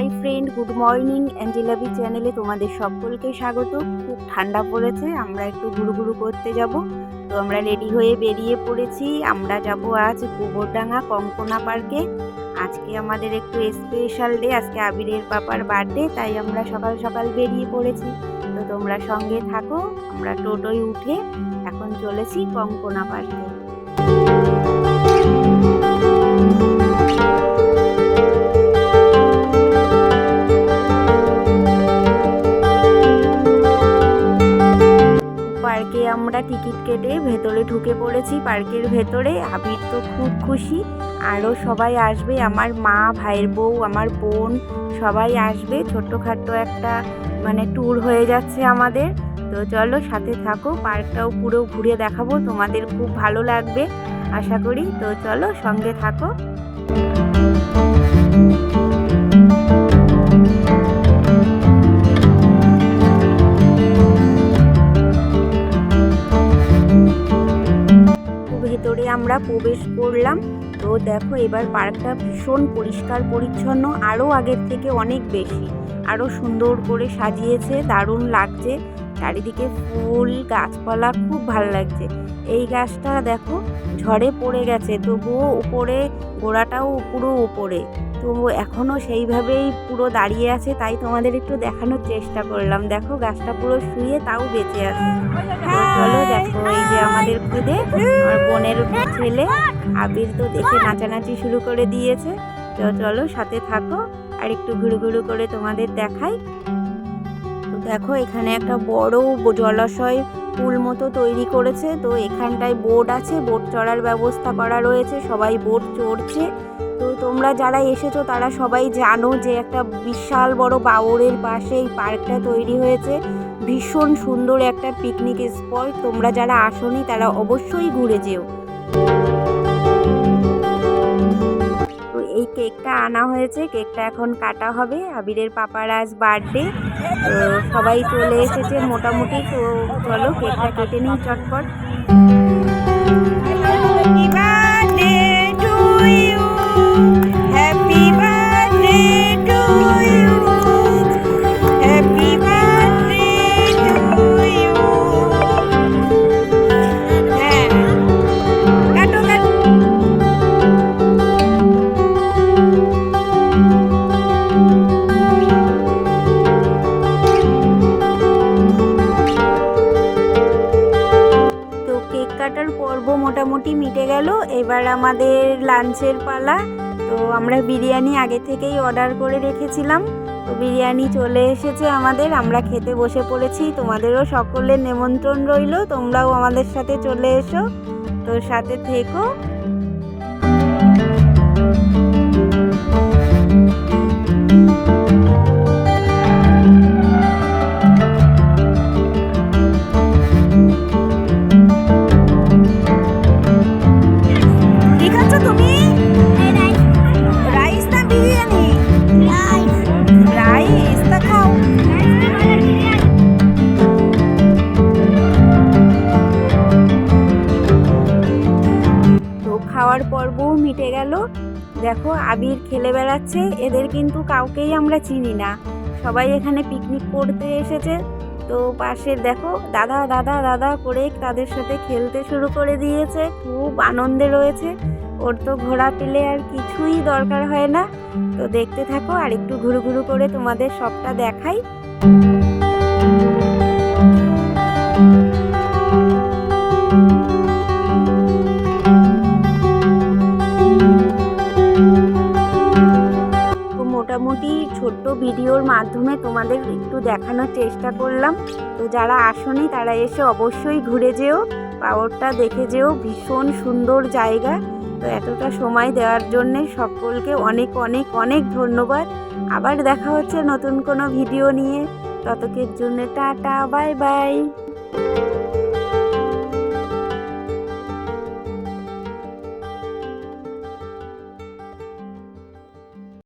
High friend, good morning অ্যাঞ্জেলাবি চ্যানেলে তোমাদের সকলকে স্বাগত। খুব ঠান্ডা পড়েছে, আমরা একটু ঘুরু ঘুরু করতে যাব। তো আমরা রেডি হয়ে বেরিয়ে পড়েছি। আমরা যাব আজ গোবরডাঙ্গা কঙ্কনা পার্কে। আজকে আমাদের একটু স্পেশাল ডে আজকে আবিরের পাপার বার্থডে তাই আমরা সকাল সকাল বেরিয়ে পড়েছি। তো তোমরা সঙ্গে থাকো, আমরা টোটোয় উঠে এখন চলেছি কঙ্কনা পার্কে। পার্কে আমরা টিকিট কেটে ভেতরে ঢুকে পড়েছি। পার্কের ভেতরে আবির তো খুব খুশি। আরও সবাই আসবে। আমার মা, ভাইয়ের বউ, আমার বোন সবাই আসবে। ছোট্টখাট্টো একটা মানে ট্যুর হয়ে যাচ্ছে আমাদের। তো চলো সাথে থাকো। পার্কটাও পুরো ঘুরে দেখাবো। তোমাদের খুব ভালো লাগবে, আশা করি। তো চলো সঙ্গে থাকো। আমরা প্রবেশ করলাম। তো দেখো, এবার পার্কটা ভীষণ পরিষ্কার, পরিচ্ছন্ন আরও আগের থেকে অনেক বেশি। আরও সুন্দর করে সাজিয়েছে, দারুণ লাগছে। চারিদিকে ফুল, গাছপালা, খুব ভালো লাগছে। এই গাছটা দেখো, ঝড়ে পড়ে গেছে, তবুও উপরে, গোড়াটাও পুরো উপরে। তো এখনও সেইভাবেই পুরো দাঁড়িয়ে আছে, তাই তোমাদের একটু দেখানোর চেষ্টা করলাম। দেখো, গাছটা পুরো শুয়ে তাও বেঁচে আছে। চলো দেখো, এই যে আমাদের খুদে আমার বোনের ছেলে। আবির তো দেখে নাচানাচি শুরু করে দিয়েছে। তো চলো, সাথে থাকো আর একটু ঘুরু ঘুরু করে তোমাদের দেখাই। তো দেখো, এখানে একটা বড় জলাশয় পুল মতো তৈরি করেছে। তো এখানটায় বোট আছে, বোট চড়ার ব্যবস্থা করা রয়েছে। সবাই বোট চড়ছে। তো তোমরা যারা এসেছ, তারা সবাই জানো যে একটা বিশাল বড় বাওরের পাশে এই পার্কটা তৈরি হয়েছে। ভীষণ সুন্দর একটা পিকনিক স্পট তোমরা যারা আসোনি, তারা অবশ্যই ঘুরে যেও। এই কেকটা আনা হয়েছে। কেকটা এখন কাটা হবে। আবিরের পাপার আজ বার্থডে তো সবাই চলে এসেছে মোটামুটি। তো চলো, কেকটা কেটে নিই চটপট। মোটামুটি মিটে গেল। এবার আমাদের লাঞ্চের পালা। তো আমরা বিরিয়ানি আগে থেকেই অর্ডার করে রেখেছিলাম। তো বিরিয়ানি চলে এসেছে আমাদের। আমরা খেতে বসে পড়েছি। তোমাদেরও সকলের নেমন্ত্রণ রইল। তোমরাও আমাদের সাথে চলে এসো। তো সাথে থেকো। মিটে গেল। দেখো, আবির খেলে বেড়াচ্ছে, এদের কিন্তু কাউকেই আমরা চিনি না। সবাই এখানে পিকনিক করতে এসেছে। তো পাশে দেখো, দাদা দাদা দাদা করে তাদের সাথে খেলতে শুরু করে দিয়েছে। খুব আনন্দে রয়েছে। ওর তো ঘোরা পেলে আর কিছুই দরকার হয় না। তো দেখতে থাকো, আর একটু ঘুরু ঘুরু করে তোমাদের সবটা দেখাই। মাধ্যমে তোমাদের একটু দেখানোর চেষ্টা করলাম। তো যারা আসনি, তারা এসে অবশ্যই ঘুরে যেও। পাওয়ারটা দেখে যেও, ভীষণ সুন্দর জায়গা। তো এতটা সময় দেওয়ার জন্য সকলকে অনেক অনেক অনেক ধন্যবাদ। আবার দেখা হচ্ছে নতুন কোনো ভিডিও নিয়ে। ততকের জন্য টাটা, বাই বাই।